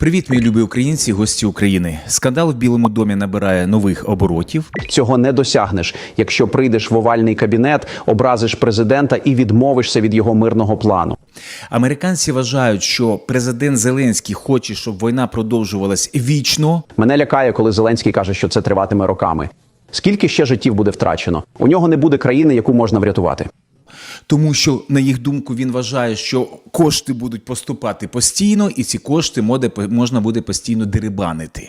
Привіт, мої любі українці, гості України. Скандал в Білому домі набирає нових оборотів. Цього не досягнеш, якщо прийдеш в овальний кабінет, образиш президента і відмовишся від його мирного плану. Американці вважають, що президент Зеленський хоче, щоб війна продовжувалась вічно. Мене лякає, коли Зеленський каже, що це триватиме роками. Скільки ще життів буде втрачено? У нього не буде країни, яку можна врятувати. Тому що, на їх думку, він вважає, що кошти будуть поступати постійно, і ці кошти можна буде постійно дерибанити.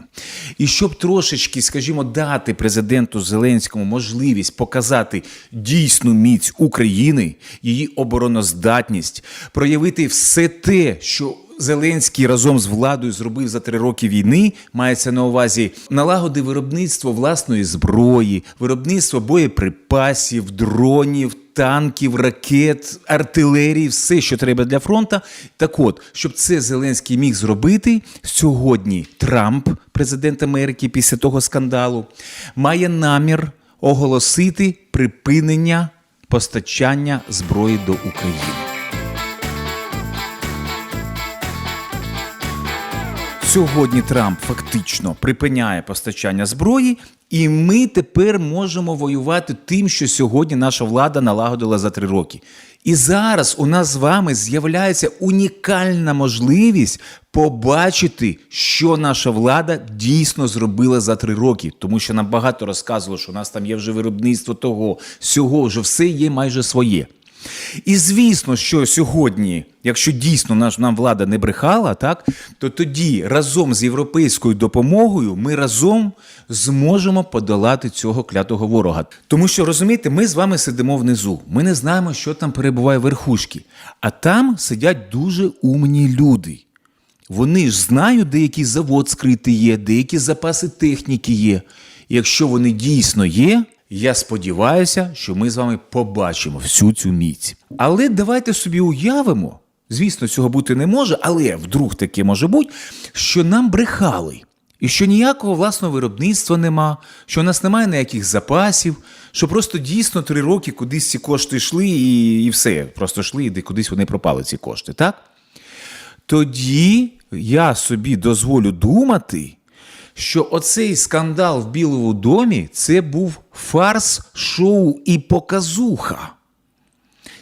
І щоб трошечки, скажімо, дати президенту Зеленському можливість показати дійсну міць України, її обороноздатність, проявити все те, що Зеленський разом з владою зробив за три роки війни. Мається на увазі налагоди виробництво власної зброї, виробництво боєприпасів, дронів, танків, ракет, артилерії, все, що треба для фронта. Так от, щоб це Зеленський міг зробити сьогодні, Трамп, президент Америки, після того скандалу, має намір оголосити припинення постачання зброї до України. Сьогодні Трамп фактично припиняє постачання зброї, і ми тепер можемо воювати тим, що сьогодні наша влада налагодила за три роки. І зараз у нас з вами з'являється унікальна можливість побачити, що наша влада дійсно зробила за три роки. Тому що нам багато розказувало, що у нас там є вже виробництво того, всього, вже все є майже своє. І звісно, що сьогодні, якщо дійсно наш нам влада не брехала, так то тоді разом з європейською допомогою ми разом зможемо подолати цього клятого ворога. Тому що розумієте, ми з вами сидимо внизу. Ми не знаємо, що там перебуває верхушки, а там сидять дуже умні люди. Вони ж знають, де який завод скритий є, де які запаси техніки є. Якщо вони дійсно є, я сподіваюся, що ми з вами побачимо всю цю міць. Але давайте собі уявимо, звісно, цього бути не може, але вдруг таке може бути, що нам брехали. І що ніякого власного виробництва нема, що у нас немає ніяких запасів, що просто дійсно три роки кудись ці кошти йшли і, і все. Просто йшли, і кудись вони пропали, ці кошти, так? Тоді я собі дозволю думати, що оцей скандал в Білому домі це був фарс, шоу і показуха.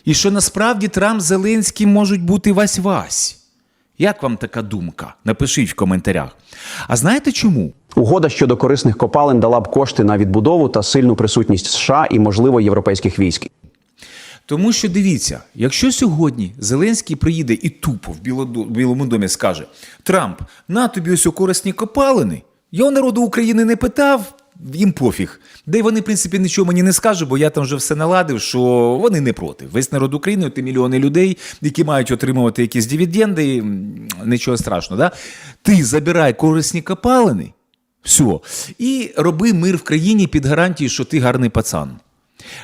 І що насправді Трамп з Зеленським можуть бути вась-вась. Як вам така думка? Напишіть в коментарях. А знаєте чому? Угода щодо корисних копалин дала б кошти на відбудову та сильну присутність США і, можливо, європейських військ. Тому що дивіться, якщо сьогодні Зеленський приїде і тупо в Білому домі скаже: Трамп, на тобі ось у корисні копалини. Я народу України не питав, їм пофіг. Де вони, в принципі, нічого мені не скажуть, бо я там вже все наладив, що вони не проти. Весь народ України, ти мільйони людей, які мають отримувати якісь дивіденди, нічого страшного. Да? Ти забирай корисні копалини, все, і роби мир в країні під гарантією, що ти гарний пацан.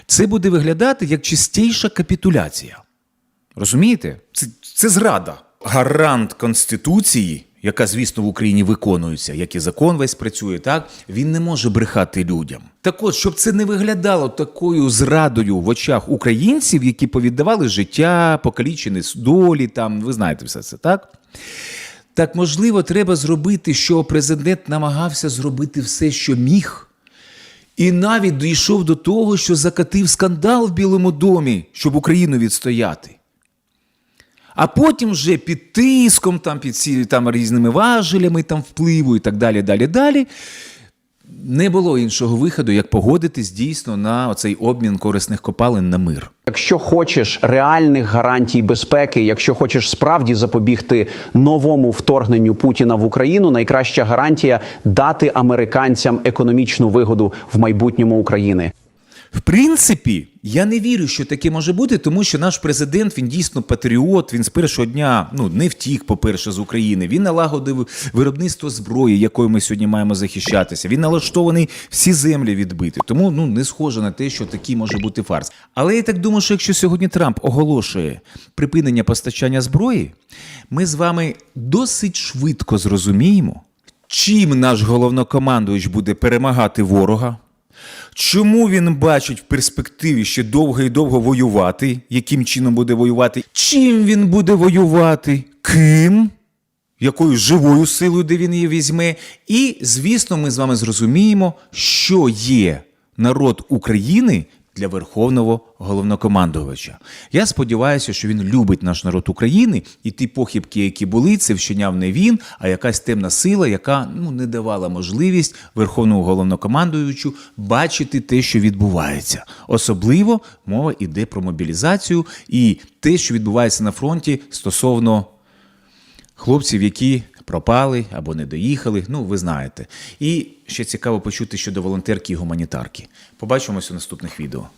Це буде виглядати як чистіша капітуляція. Розумієте? Це, це зрада. Гарант Конституції, яка, звісно, в Україні виконується, як і закон весь працює, так він не може брехати людям. Так от, щоб це не виглядало такою зрадою в очах українців, які повіддавали життя, покалічені долі, там, ви знаєте все це, так? Так, можливо, треба зробити, що президент намагався зробити все, що міг. І навіть дійшов до того, що закатив скандал в Білому домі, щоб Україну відстояти. А потім вже під тиском, там, під ці, там, різними важелями там, впливу і так далі, далі, далі. Не було іншого виходу, як погодитись дійсно на оцей обмін корисних копалин на мир. Якщо хочеш реальних гарантій безпеки, якщо хочеш справді запобігти новому вторгненню Путіна в Україну, найкраща гарантія дати американцям економічну вигоду в майбутньому України. В принципі, я не вірю, що таке може бути, тому що наш президент він дійсно патріот. Він з першого дня ну не втік, по-перше, з України. Він налагодив виробництво зброї, якою ми сьогодні маємо захищатися. Він налаштований всі землі відбити. Тому ну не схоже на те, що такий може бути фарс. Але я так думаю, що якщо сьогодні Трамп оголошує припинення постачання зброї, ми з вами досить швидко зрозуміємо, чим наш головнокомандуючий буде перемагати ворога. Чому він бачить в перспективі ще довго і довго воювати? Яким чином буде воювати? Чим він буде воювати? Ким? якою живою силою, де він її візьме. І, звісно, ми з вами зрозуміємо, що є народ України для Верховного головнокомандувача. Я сподіваюся, що він любить наш народ України, і ті похибки, які були, це вчиняв не він, а якась темна сила, яка ну не давала можливість Верховному головнокомандуючу бачити те, що відбувається. Особливо мова йде про мобілізацію і те, що відбувається на фронті стосовно хлопців, які пропали або не доїхали. Ну, ви знаєте. І ще цікаво почути щодо волонтерки і гуманітарки. Побачимось у наступних відео.